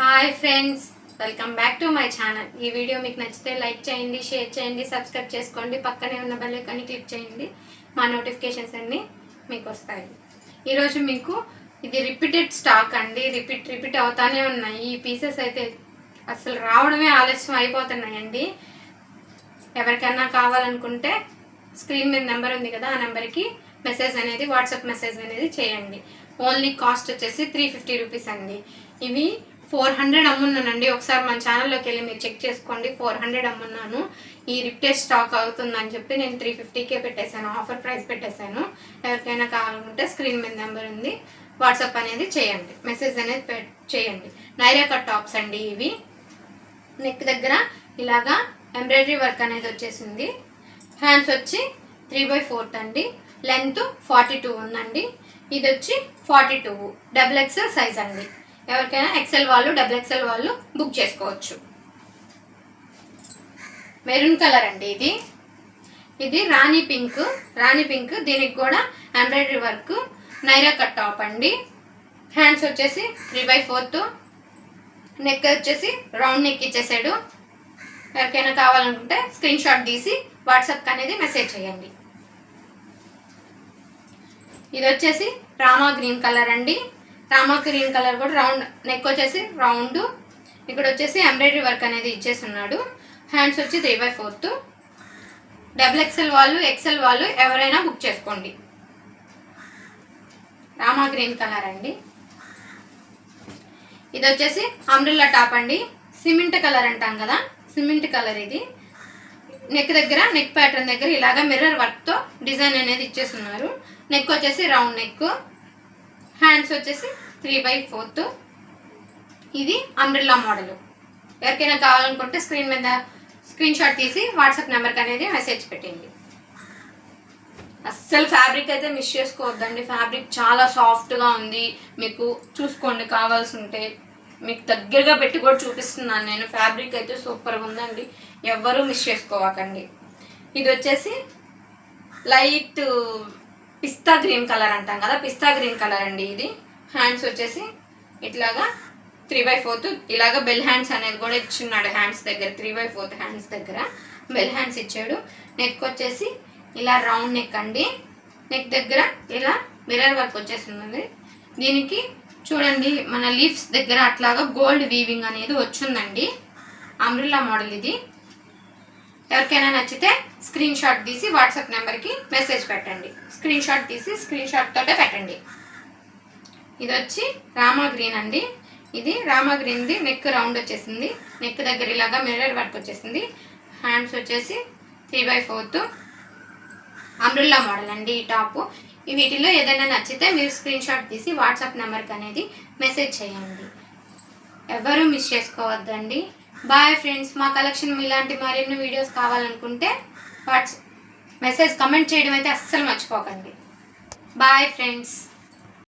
Hi friends welcome back to my channel ఈ video మీకు నచ్చితే లైక్ చేయండి షేర్ చేయండి సబ్స్క్రైబ్ చేసుకోండి పక్కనే ఉన్న బెల్ ఐకాన్ని క్లిక్ చేయండి. మా నోటిఫికేషన్స్ అన్నీ మీకు వస్తాయి. ఈరోజు మీకు ఇది రిపీటెడ్ స్టాక్ అండి. రిపీట్ రిపీట్ అవుతానే ఉన్నాయి. ఈ పీసెస్ అయితే అసలు రావడమే ఆలస్యం అయిపోతున్నాయండి. ఎవరికైనా కావాలనుకుంటే స్క్రీన్ మీద నెంబర్ ఉంది కదా ఆ నెంబర్కి మెసేజ్ అనేది వాట్సాప్ మెసేజ్ అనేది చేయండి. ఓన్లీ కాస్ట్ వచ్చేసి త్రీ ఫిఫ్టీ రూపీస్ అండి. ఇవి ఫోర్ హండ్రెడ్ అమ్మున్నానండి. ఒకసారి మన ఛానల్లోకి వెళ్ళి మీరు చెక్ చేసుకోండి. ఫోర్ హండ్రెడ్ అమ్మున్నాను. ఈ రిప్టేజ్ స్టాక్ అవుతుందని చెప్పి నేను త్రీ ఫిఫ్టీకే పెట్టేశాను. ఆఫర్ ప్రైస్ పెట్టేశాను. ఎవరికైనా కావాలనుకుంటే స్క్రీన్ మీద నెంబర్ ఉంది. వాట్సాప్ అనేది చేయండి. మెసేజ్ అనేది చేయండి. నైరా కట్ టాప్స్ అండి ఇవి. నెక్ దగ్గర ఇలాగా ఎంబ్రాయిడరీ వర్క్ అనేది వచ్చేసింది. హ్యాండ్స్ వచ్చి త్రీ బై ఫోర్త్ అండి. లెంత్ ఫార్టీ టూ ఉందండి. ఇది వచ్చి forty two. Double XL size అండి. ఎవరికైనా ఎక్సెల్ వాళ్ళు డబుల్ ఎక్సెల్ వాళ్ళు బుక్ చేసుకోవచ్చు. మెరూన్ కలర్ అండి ఇది. ఇది రాణి పింక్ రాణి పింక్ దీనికి కూడా embroidery work Naira cut top అండి. హ్యాండ్స్ వచ్చేసి త్రీ బై ఫోర్త్ నెక్ వచ్చేసి రౌండ్ నెక్ ఇచ్చేసాడు. ఎవరికైనా కావాలనుకుంటే స్క్రీన్ షాట్ తీసి వాట్సాప్ అనేది మెసేజ్ చేయండి. ఇది వచ్చేసి రామా గ్రీన్ కలర్ అండి. రామా గ్రీన్ కలర్ కూడా రౌండ్ నెక్ వచ్చేసి రౌండ్. ఇక్కడ వచ్చేసి ఎంబ్రాయిడరీ వర్క్ అనేది ఇచ్చేసి ఉన్నాడు హ్యాండ్స్ వచ్చి three by fourth double XL వాళ్ళు ఎక్సెల్ వాళ్ళు ఎవరైనా బుక్ చేసుకోండి. రామా గ్రీన్ కలర్ అండి. ఇది వచ్చేసి అంబ్రిల్లా టాప్ అండి. సిమెంట్ కలర్ అంటాం కదా. సిమెంట్ కలర్ ఇది. నెక్ దగ్గర నెక్ ప్యాటర్న్ దగ్గర ఇలాగా మిర్రర్ వర్క్తో డిజైన్ అనేది ఇచ్చేస్తున్నారు. నెక్ వచ్చేసి రౌండ్ నెక్ హ్యాండ్స్ వచ్చేసి త్రీ బై ఫోర్త్ ఇది అంబ్రిల్లా మోడల్ ఎవరికైనా కావాలనుకుంటే స్క్రీన్ మీద స్క్రీన్ షాట్ తీసి వాట్సాప్ నెంబర్కి అనేది మెసేజ్ పెట్టండి. అస్సలు ఫ్యాబ్రిక్ అయితే మిస్ చేసుకోవద్దండి. ఫ్యాబ్రిక్ చాలా సాఫ్ట్గా ఉంది. మీకు చూసుకోండి కావాల్సి ఉంటే మీకు దగ్గరగా పెట్టి కూడా చూపిస్తున్నాను నేను. ఫ్యాబ్రిక్ అయితే సూపర్గా ఉందండి. ఎవ్వరూ మిస్ చేసుకోవకండి. ఇది వచ్చేసి లైట్ పిస్తా గ్రీన్ కలర్ అంటాం కదా పిస్తా గ్రీన్ కలర్ అండి ఇది. హ్యాండ్స్ వచ్చేసి ఇట్లాగా త్రీ బై ఫోర్త్ ఇలాగ బెల్ హ్యాండ్స్ అనేది కూడా ఇచ్చున్నాడు హ్యాండ్స్ దగ్గర త్రీ బై ఫోర్త్ హ్యాండ్స్ దగ్గర. బెల్ హ్యాండ్స్ ఇచ్చాడు. నెక్ వచ్చేసి ఇలా రౌండ్ నెక్ అండి. నెక్ దగ్గర ఇలా మిర్రర్ వర్క్ వచ్చేసింది దీనికి చూడండి మన లీఫ్స్ దగ్గర అట్లాగా గోల్డ్ వీవింగ్ అనేది వచ్చిందండి. అమ్రిల్లా మోడల్ ఇది. ఎవరికైనా నచ్చితే స్క్రీన్ షాట్ తీసి వాట్సాప్ నెంబర్కి మెసేజ్ పెట్టండి. స్క్రీన్ షాట్ తీసి స్క్రీన్ షాట్ తోటే పెట్టండి. ఇది వచ్చి రామా గ్రీన్ అండి. ఇది రామా గ్రీన్ది నెక్ రౌండ్ వచ్చేసింది. నెక్ దగ్గర ఇలాగా మిర్రర్ వర్క్ వచ్చేసింది. హ్యాండ్స్ వచ్చేసి three by fourth umbrella model అండి ఈ టాప్. వీటిలో ఏదైనా నచ్చితే మీరు స్క్రీన్ షాట్ తీసి వాట్సాప్ నెంబర్కి అనేది మెసేజ్ చేయండి. ఎవరు మిస్ చేసుకోవద్దండి. బాయ్ ఫ్రెండ్స్ మా కలెక్షన్ ఇలాంటి మరిన్ని వీడియోస్ కావాలనుకుంటే వాట్స్ మెసేజ్ కమెంట్ చేయడం అయితే అస్సలు మర్చిపోకండి. Bye friends